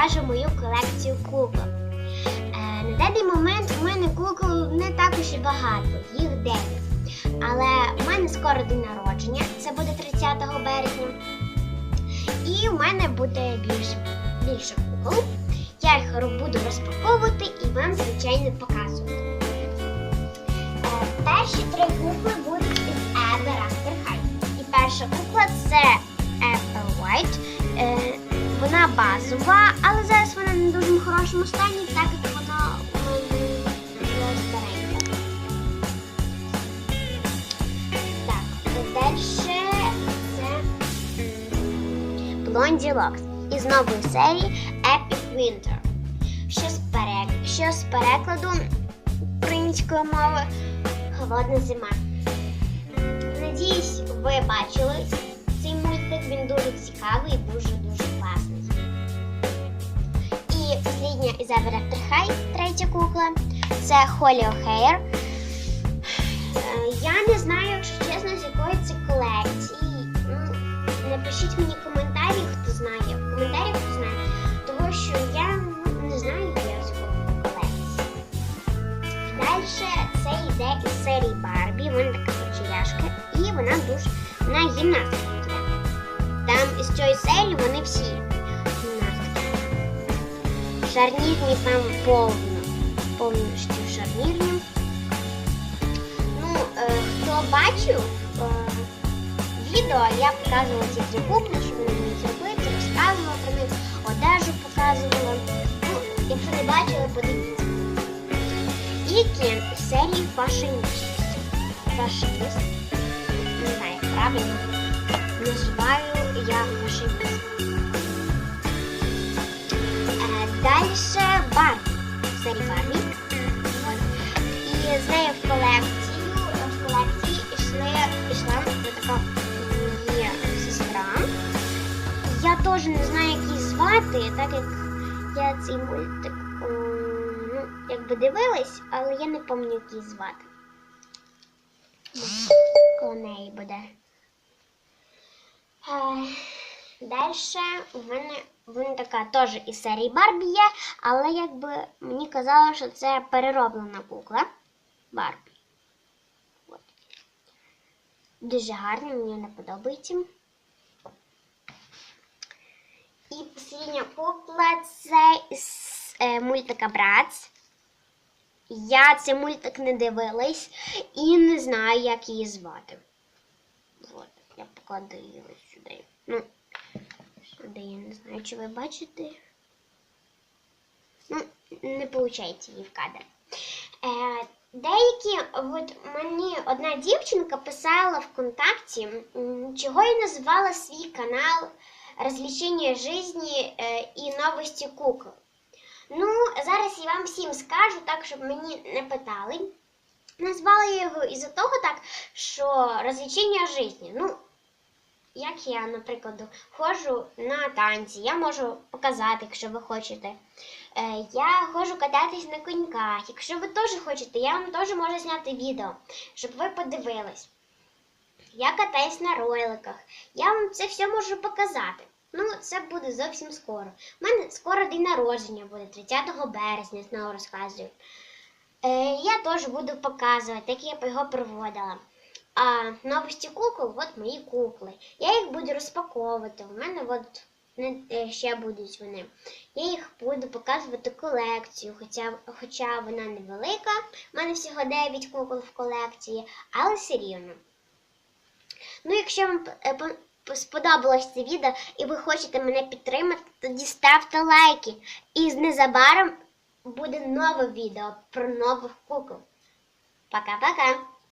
покажу мою колекцію кукол. Е, на даний момент у мене кукол не так уж і багато, їх 9. Але в мене скоро день народження, це буде 30 березня. І в мене буде більше, більше кукол. Я їх буду розпаковувати і вам, звичайно, показувати. Е, Перші три кукли будуть із Ever After High. І перша кукла це Apple White. Е, Вона базова, але хорошому стані, так як вона у мене старенька. Так, далі це Blondie Locks із нової серії Epic Winter. Що з, перек... що з перекладу української мови Холодна зима. Надіюсь, ви бачили послідня із Ever After High, третя кукла, це Холі O'Hare. Е, Я не знаю, якщо чесно, з якої це колекції. Напишіть мені коментарі, хто знає. В коментарях хто знає. Тому що я не знаю, якої колекції. Далі це йде із серії Барбі. Вона така кучеряшка. І вона дуже вона гімнастка. Там із цієї серії вони всі. Шарнірні там повно. Повністю шарнірні. Ну, е, хто бачив е, відео, я показувала ці три куплі, що вони мені зробити, розказувала про них, одежу показувала. Ну, якщо не бачили, подивіться. І Кен із серії Фашиніст. Фашиніст. Не знаю, правильно. Називаю я фашиніст. Е, Далі Барбі. В Барбі. І з нею в колекцію, в колекції йшли, йшла така її сестра. Я теж не знаю, як її звати, так як я цей мультик ну, якби дивилась, але я не пам'ятаю, як її звати. Коло неї буде. Далі у мене вона така теж із серії Барбі є, але якби мені казали, що це перероблена кукла Барбі. От. Дуже гарно, мені не подобається. І послідня кукла це з е, мультика Братс. Я цей мультик не дивилась і не знаю, як її звати. От, я покладу її ось сюди. Ну, сюди я не знаю, чи ви бачите. Ну, не виходить її в кадр. Е, деякі, от мені одна дівчинка писала ВКонтакті, чого я назвала свій канал Развлечення жизни е, і новості кукол. Ну, зараз я вам всім скажу, так, щоб мені не питали. Назвала я його із-за того так, що розвлечення житті. Ну, як я, наприклад, ходжу на танці, я можу показати, якщо ви хочете. Е, я ходжу кататись на коньках. Якщо ви теж хочете, я вам теж можу зняти відео, щоб ви подивились. Я катаюсь на ройликах. Я вам це все можу показати. Ну, це буде зовсім скоро. У мене скоро день народження буде 30 березня, знову розказую. Е, я теж буду показувати, як я його проводила. А новості кукол, от мої кукли. Я їх буду розпаковувати. У мене от не, е, ще будуть вони. Я їх буду показувати колекцію, хоча, хоча вона невелика. У мене всього 9 кукол в колекції, але все рівно. Ну, якщо вам по- сподобалось це відео і ви хочете мене підтримати, тоді ставте лайки. І незабаром буде нове відео про нових кукол. Пока-пока!